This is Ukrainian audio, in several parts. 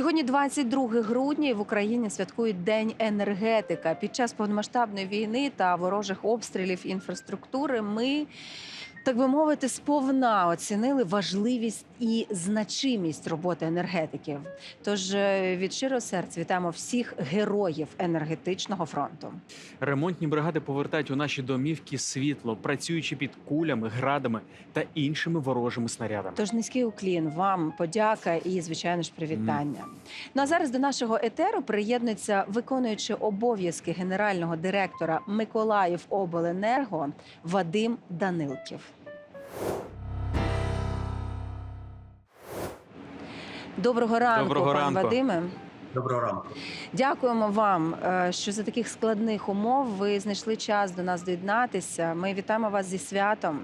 Сьогодні 22 грудня в Україні святкують День енергетика. Під час повномасштабної війни та ворожих обстрілів інфраструктури ми. Так би мовити, сповна оцінили важливість і значимість роботи енергетиків. Тож е, від щирого серця вітаємо всіх героїв енергетичного фронту. Ремонтні бригади повертають у наші домівки світло, працюючи під кулями, градами та іншими ворожими снарядами. Тож низький уклін, вам подяка і, звичайно ж, привітання. Ну а зараз до нашого етеру приєднується виконуючи обов'язки генерального директора Миколаїв Обленерго Вадим Данилків. Доброго ранку, Доброго пан ранку. Вадиме. Доброго ранку. Дякуємо вам, е, що за таких складних умов ви знайшли час до нас доєднатися. Ми вітаємо вас зі святом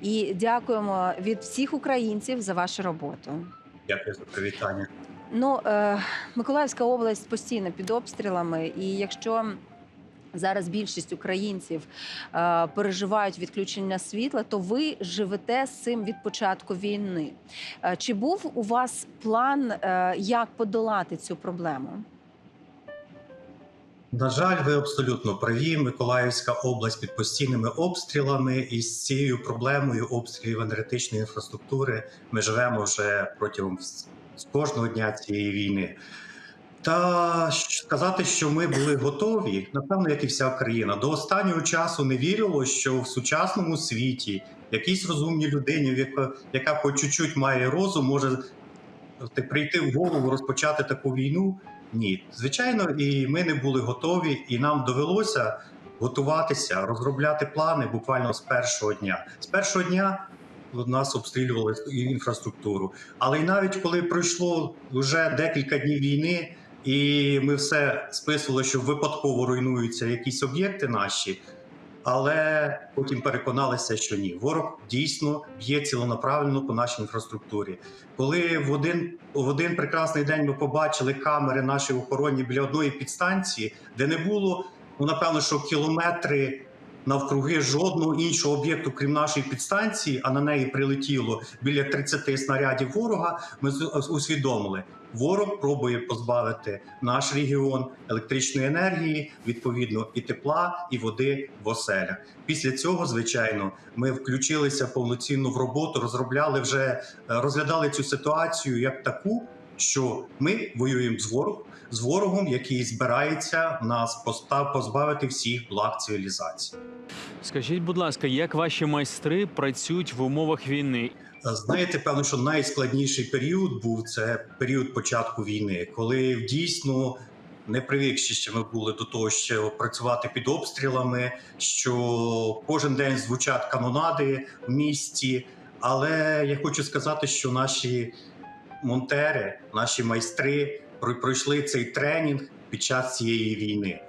і дякуємо від всіх українців за вашу роботу. Дякую за привітання. Ну, е, Миколаївська область постійно під обстрілами, і якщо зараз більшість українців е, переживають відключення світла, то ви живете з цим від початку війни. Е, чи був у вас план, е, як подолати цю проблему? На жаль, ви абсолютно праві. Миколаївська область під постійними обстрілами, і з цією проблемою обстрілів енергетичної інфраструктури ми живемо вже протягом з кожного дня цієї війни. Та сказати, що ми були готові, напевно, як і вся країна, до останнього часу не вірило, що в сучасному світі якійсь розумній людині, яка, яка хоч чуть-чуть має розум, може прийти в голову, розпочати таку війну. Ні, звичайно, і ми не були готові, і нам довелося готуватися, розробляти плани буквально з першого дня. З першого дня нас обстрілювали інфраструктуру. Але й навіть коли пройшло вже декілька днів війни, і ми все списували, що випадково руйнуються якісь об'єкти наші. Але потім переконалися, що ні, ворог дійсно б'є цілонаправлено по нашій інфраструктурі. Коли в один в один прекрасний день ми побачили камери наші охорони біля одної підстанції, де не було ну напевно, що кілометри навкруги жодного іншого об'єкту, крім нашої підстанції, а на неї прилетіло біля 30 снарядів ворога. Ми з- усвідомили, ворог пробує позбавити наш регіон електричної енергії, відповідно, і тепла, і води в оселях. Після цього, звичайно, ми включилися повноцінно в роботу, розробляли вже е, розглядали цю ситуацію як таку, що ми воюємо з ворогом, з ворогом, який збирається нас постав позбавити всіх благ цивілізації. Скажіть, будь ласка, як ваші майстри працюють в умовах війни? Знаєте, певно, що найскладніший період був це період початку війни, коли дійсно не привикші ще ми були до того, що працювати під обстрілами, що кожен день звучать канонади в місті. Але я хочу сказати, що наші монтери, наші майстри пройшли цей тренінг під час цієї війни.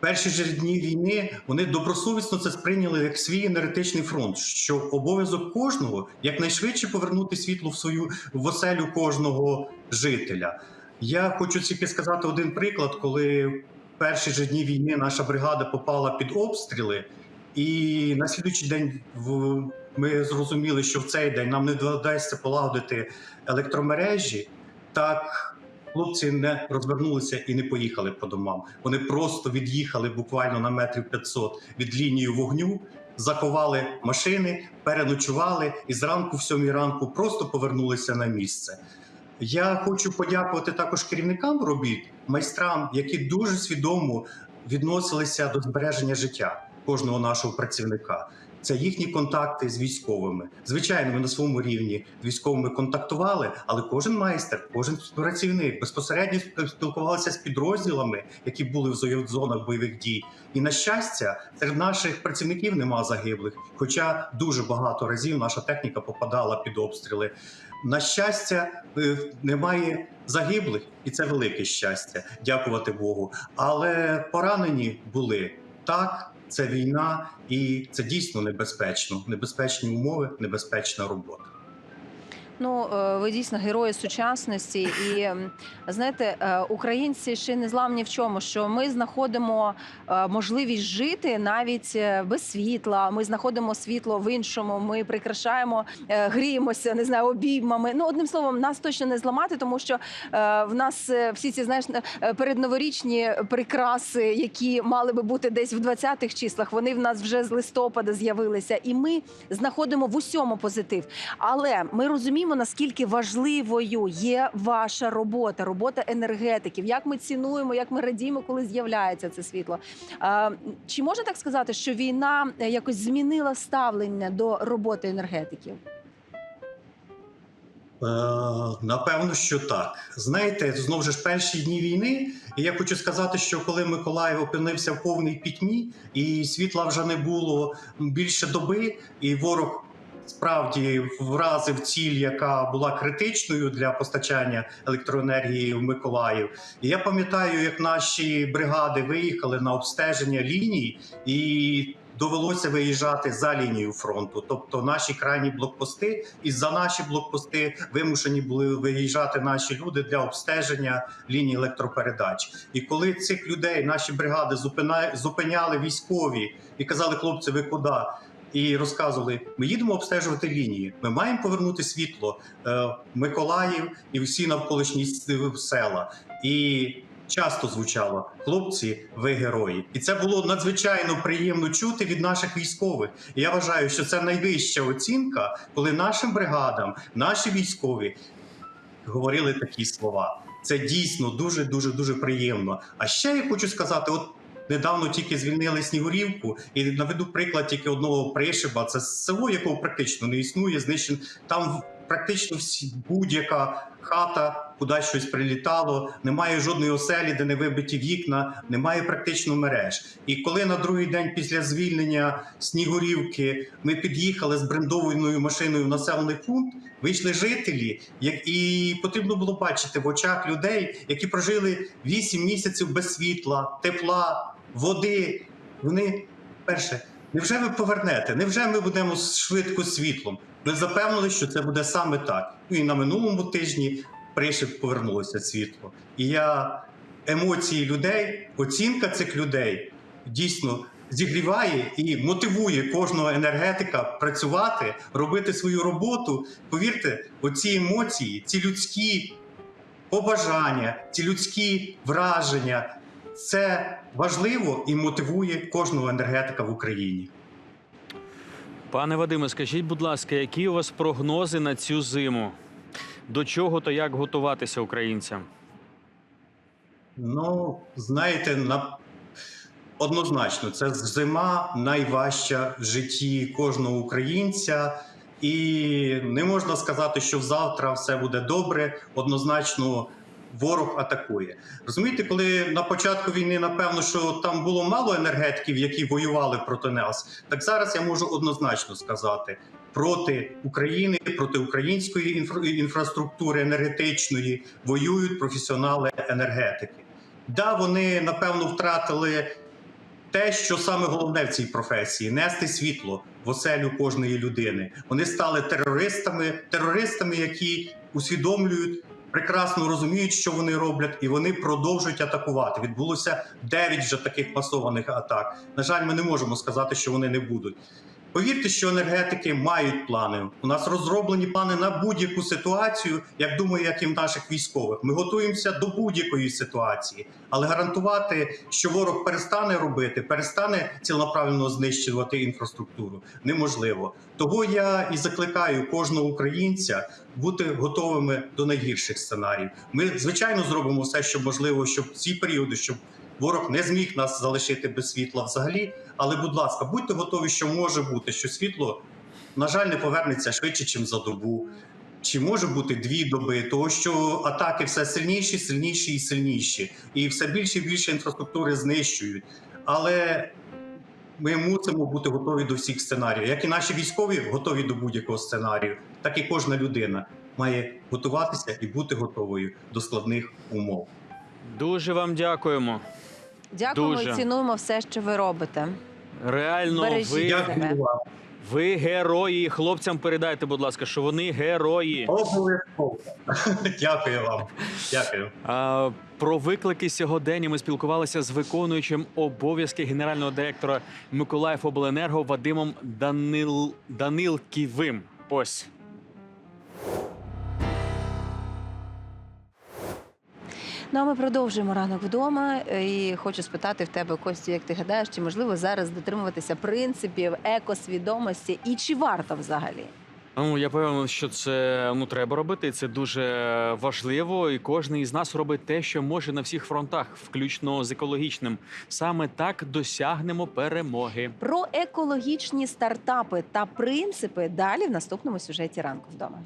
Перші ж дні війни вони добросовісно це сприйняли як свій енергетичний фронт, що обов'язок кожного якнайшвидше повернути світло в свою в оселю кожного жителя. Я хочу тільки сказати один приклад, коли в перші ж дні війни наша бригада попала під обстріли, і на слідуючий день в ми зрозуміли, що в цей день нам не доведеться полагодити електромережі. Так хлопці не розвернулися і не поїхали по домам. Вони просто від'їхали буквально на метрів 500 від лінії вогню, заховали машини, переночували і зранку, в сьомій ранку, просто повернулися на місце. Я хочу подякувати також керівникам робіт, майстрам, які дуже свідомо відносилися до збереження життя кожного нашого працівника. Це їхні контакти з військовими. Звичайно, ми на своєму рівні з військовими контактували, але кожен майстер, кожен працівник безпосередньо спілкувався з підрозділами, які були в зо- зонах бойових дій. І на щастя, серед наших працівників нема загиблих. Хоча дуже багато разів наша техніка попадала під обстріли. На щастя, е, немає загиблих, і це велике щастя. Дякувати Богу. Але поранені були так. Це війна, і це дійсно небезпечно. Небезпечні умови, небезпечна робота. Ну, е, ви дійсно герої сучасності, і знаєте, е, українці ще не зламні в чому, що ми знаходимо е, можливість жити навіть без світла. Ми знаходимо світло в іншому. Ми прикрашаємо, гріємося, не знаю, обіймами. Ну, одним словом, нас точно не зламати, тому що в нас всі ці знаєш передноворічні прикраси, які мали би бути десь в 20-х числах, вони в нас вже з листопада з'явилися, і ми знаходимо в усьому позитив. Але ми розуміємо, наскільки важливою є ваша робота, робота енергетиків. Як ми цінуємо, як ми радіємо, коли з'являється це світло. Чи можна так сказати, що війна е, якось змінила ставлення до роботи енергетиків? Е, Напевно, що так. Знаєте, знову ж перші дні війни, і я хочу сказати, що коли Миколаїв опинився в повній пітьмі, і світла вже не було більше доби, і ворог справді вразив ціль, яка була критичною для постачання електроенергії в Миколаїв. І я пам'ятаю, як наші бригади виїхали на обстеження ліній і. Довелося виїжджати за лінію фронту, тобто наші крайні блокпости, і за наші блокпости вимушені були виїжджати наші люди для обстеження лінії електропередач. І коли цих людей наші бригади зупиняли військові і казали, хлопці, ви куди? І розказували, ми їдемо обстежувати лінії. Ми маємо повернути світло е, Миколаїв і всі навколишні села. І часто звучало хлопці, ви герої, і це було надзвичайно приємно чути від наших військових. І я вважаю, що це найвища оцінка, коли нашим бригадам, наші військові говорили такі слова. Це дійсно дуже дуже дуже приємно. А ще я хочу сказати: от недавно тільки звільнили Снігурівку, і наведу приклад тільки одного пришиба. Це село, якого практично не існує, знищено. Там практично всі будь-яка хата, куди щось прилітало, немає жодної оселі, де не вибиті вікна, немає практично мереж. І коли на другий день після звільнення Снігурівки ми під'їхали з брендованою машиною в населений пункт, вийшли жителі, як і потрібно було бачити в очах людей, які прожили 8 місяців без світла, тепла, води. Вони перше. Невже ви повернете? Невже ми будемо швидко світлом? Ми запевнили, що це буде саме так. Ну і на минулому тижні пришиб повернулося світло. І я емоції людей, оцінка цих людей дійсно зігріває і мотивує кожного енергетика працювати, робити свою роботу. Повірте, оці емоції, ці людські побажання, ці людські враження це важливо і мотивує кожного енергетика в Україні. Пане Вадиме, скажіть, будь ласка, які у вас прогнози на цю зиму? До чого та як готуватися українцям? Ну, знаєте, на... однозначно, це зима найважча в житті кожного українця, і не можна сказати, що завтра все буде добре. Однозначно, ворог атакує. Розумієте, коли на початку війни, напевно, що там було мало енергетиків, які воювали проти нас, так зараз я можу однозначно сказати. Проти України, проти української інфра- інфраструктури енергетичної воюють професіонали енергетики. Да, вони напевно втратили те, що саме головне в цій професії нести світло в оселю кожної людини. Вони стали терористами, терористами, які усвідомлюють. Прекрасно розуміють, що вони роблять, і вони продовжують атакувати. Відбулося 9 вже таких масованих атак. На жаль, ми не можемо сказати, що вони не будуть. Повірте, що енергетики мають плани. У нас розроблені плани на будь-яку ситуацію, як думаю, як і в наших військових. Ми готуємося до будь-якої ситуації, але гарантувати, що ворог перестане робити, перестане цілонаправленно знищувати інфраструктуру, неможливо. Того я і закликаю кожного українця бути готовими до найгірших сценаріїв. Ми звичайно зробимо все, що можливо, щоб ці періоди, щоб ворог не зміг нас залишити без світла взагалі. Але, будь ласка, будьте готові, що може бути, що світло, на жаль, не повернеться швидше, ніж за добу. Чи може бути дві доби, тому що атаки все сильніші, сильніші і сильніші, і все більше і більше інфраструктури знищують. Але ми мусимо бути готові до всіх сценаріїв. Як і наші військові готові до будь-якого сценарію, так і кожна людина має готуватися і бути готовою до складних умов. Дуже вам дякуємо. Дякуємо Дуже. і цінуємо все, що ви робите. Реально, Бережіть ви, себе. Дякую вам. Ви герої. Хлопцям передайте, будь ласка, що вони герої. Обов'язково. Дякую вам. Дякую. А, про виклики сьогодення ми спілкувалися з виконуючим обов'язки генерального директора Миколаїв Обленерго Вадимом Данил... Данилківим. Ось. Ну а ми продовжуємо ранок вдома. І хочу спитати в тебе, Костю, як ти гадаєш, чи можливо зараз дотримуватися принципів екосвідомості, і чи варто взагалі? Ну, я певен, що це ну треба робити. Це дуже важливо, і кожен із нас робить те, що може на всіх фронтах, включно з екологічним. Саме так досягнемо перемоги. Про екологічні стартапи та принципи далі в наступному сюжеті ранку вдома.